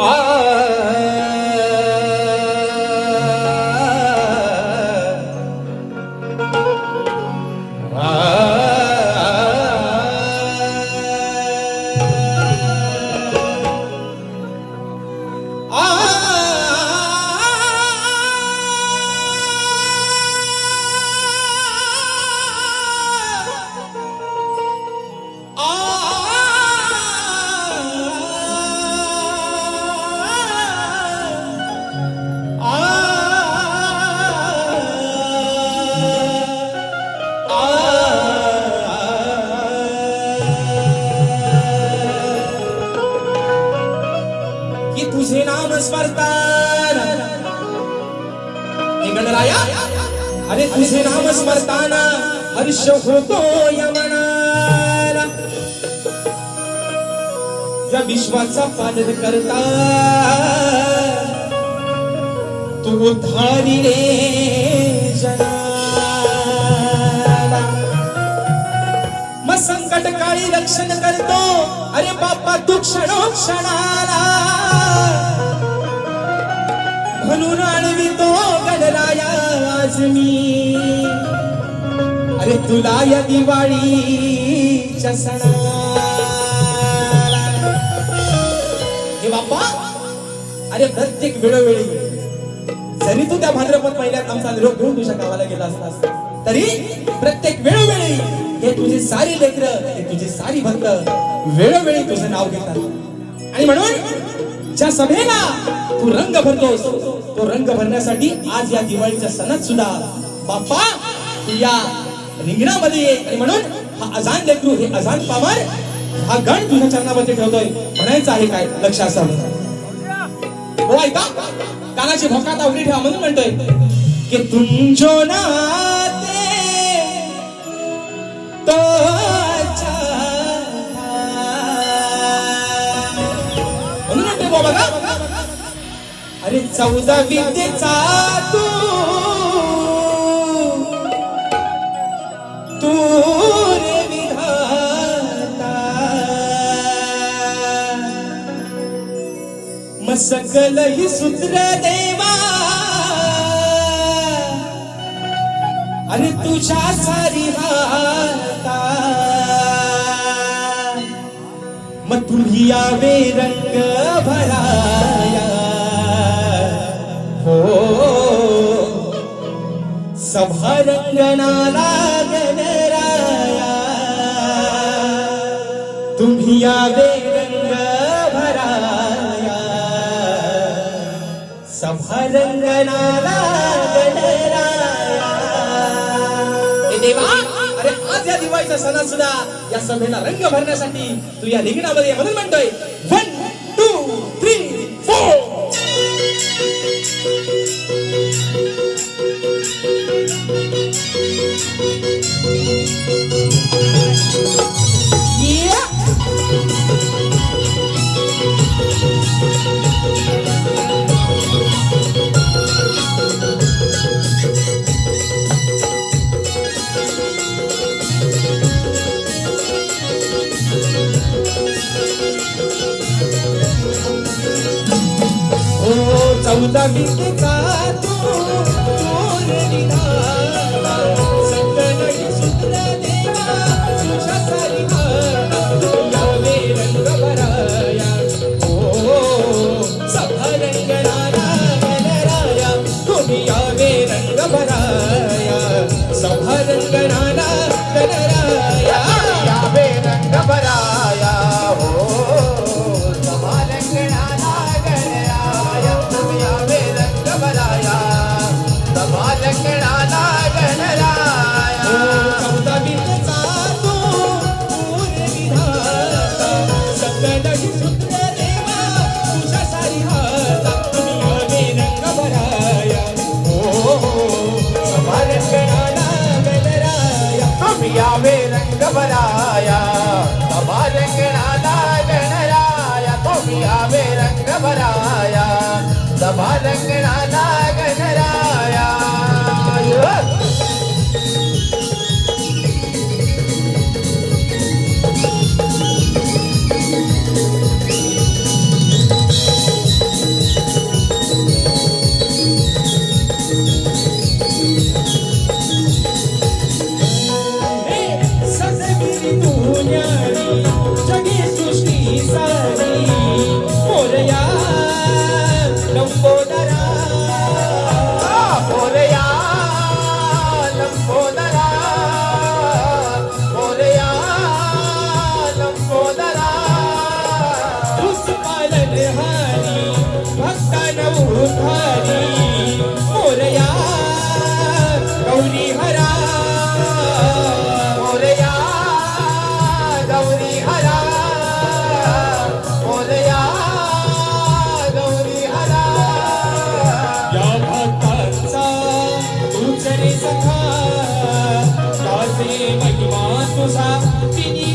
की स्मरताना हे गणराया अरे तुझे नाम स्मरताना हर्ष होतो यमनाला या विश्वाचा पालन करता तू धारी रे जनाला मग संकट काळी रक्षण करतो अरे बाप्पा तू क्षणोक्षणाला. म्हणून आणवितो गडराया आज मी अरे तुला या दिवाळीच्या सणाला. हे बाप्पा अरे प्रत्येक वेळोवेळी जरी तू त्या भाद्रपद महिन्यात आमचा निरोप घेऊन तुझ्या गावाला गेला असतास तरी प्रत्येक वेळोवेळी हे तुझे सारी लेकर हे तुझे सारी भक्त वेळोवेळी तुझं नाव घेतात. आणि म्हणून ज्या सभेला तू रंग भरतोस. तो रंग भरण्यासाठी आज या दिवाळीच्या सणात सुद्धा बाप्पा तू या रिंगणामध्ये ये. आणि म्हणून हा अजान लेकरू हे अजान पावर हा गण तुझ्या चरणामध्ये ठेवतोय. म्हणायचं आहे काय? लक्ष असावं हो ऐका. कानाची भोकात आवडी ठेवा म्हणून म्हणतोय की तुमचो नाते तो अरे चौदा विद्येचा तू तू रे विधाता मग सकल ही सूत्र देवा. अरे तुझ्या सारी हाता. मग तुम्ही यावे रंग भरा. सभा रंगणाला गणराया. तुम्ही यावे रंग भराया सभा रंगणाला गणराया देवा या दिवाळीचा सणा सुद्धा या सभेला रंग भरण्यासाठी तू या लिंगणामध्ये म्हणून म्हणतोय. चौदा विद्येचा तू गणराया तुम्ही यावे रंग भराया सभा रंगणाला गणराया तुम्ही यावे रंग भराया सभा रंगणाला Ganaraya vai tomar uma esposada, fininha.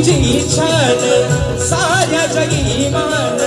तुझी छा सा जगी मान